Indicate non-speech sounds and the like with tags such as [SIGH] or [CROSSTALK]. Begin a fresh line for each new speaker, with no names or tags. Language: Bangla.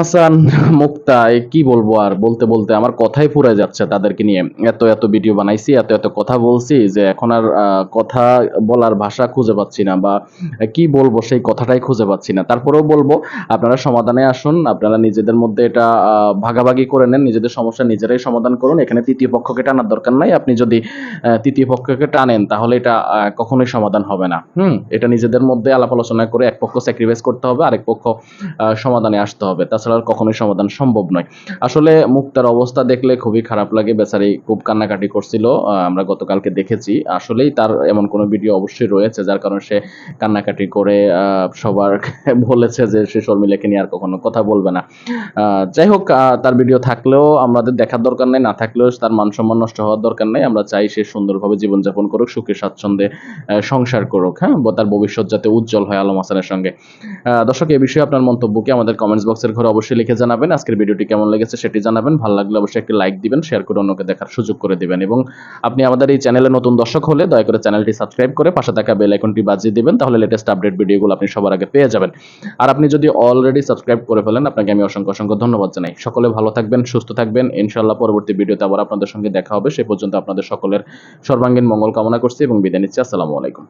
হাসান, মুক্তা কি বলব আর? বলতে বলতে আমার কথাই পুরে যাচ্ছে তাদেরকে নিয়ে। এত এত ভিডিও বানাইছি, এত এত কথা বলছি যে এখন আর কথা বলার ভাষা খুঁজে পাচ্ছি না বা কি বলব সেই কথাটাই খুঁজে পাচ্ছি না। তারপরেও বলব, আপনারা সমাধানে আসুন, আপনারা নিজেদের মধ্যে এটা ভাগাভাগি করে নেন, নিজেদের সমস্যা নিজেরাই সমাধান করুন। এখানে তৃতীয় পক্ষকে টানার দরকার নাই, আপনি যদি তৃতীয় পক্ষকে টানেন তাহলে এটা কখনোই সমাধান হবে না। হুম, এটা নিজেদের মধ্যে আলাপ আলোচনা করে এক পক্ষ স্যাক্রিফাইস করতে হবে, আরেক পক্ষ সমাধানে আসতে হবে। তাছাড়া আর কখনোই সমাধান সম্ভব নয়। আসলে মুক্তার অবস্থা দেখলে খুবই খারাপ লাগে। বেচারি খুব কান্নাকাটি করছিল আমরা গতকালকে দেখেছি। আসলেই তার এমন কোনো ভিডিও অবশ্যই রয়েছে, যার কারণে সে কান্নাকাটি করে সবার [LAUGHS] বলেছে যে সে শর্মিলাকে নিয়ে আর কখনো কথা বলবে না। যাই হোক তার ভিডিও থাকলেও আমাদের দেখার দরকার নেই, না থাকলেও তার মান সম্মান নষ্ট হওয়ার দরকার নেই। আমরা চাই সে সুন্দরভাবে জীবনযাপন করুক, সুখে স্বাচ্ছন্দ্যে সংসার করুক হ্যাঁ? তার ভবিষ্যৎ যাতে উজ্জ্বল হয় আলম হাসানের সঙ্গে। দর্শক এই বিষয়ে আপনার মন্তব্য কি? আমাদের কমেন্টস বক্সের ঘরে অবশ্যই লিখে জানাবেন, আজকের ভিডিওটি কেমন লেগেছে সেটি জানাবেন, ভালো লাগলে অবশ্যই একটি লাইক দিবেন শেয়ার করে অন্যকে দেখার সুযোগ করে দিবেন এবং আপনি আমাদের এই চ্যানেলে নতুন দর্শক হলে দয়া করে চ্যানেলটি সাবস্ক্রাইব করে পাশে থাকা বেল আইকনটি বাজিয়ে দিবেন, তাহলে লেটেস্ট আপডেট ভিডিওগুলো আপনি সবার আগে পেয়ে যাবেন। আর আপনি যদি অলরেডি সাবস্ক্রাইব করে ফেলেন, আপনাকে আমি অসংখ্য অসংখ্য ধন্যবাদ জানাই। সকলে ভালো থাকবেন, সুস্থ থাকবেন, ইনশাআল্লাহ পরবর্তী ভিডিওতে আবার আপনাদের সঙ্গে দেখা হবে, সে পর্যন্ত আপনাদের সকলের সর্বাঙ্গীন মঙ্গল কামনা করছি এবং বিদায় নিচ্ছি, আসসালামু আলাইকুম।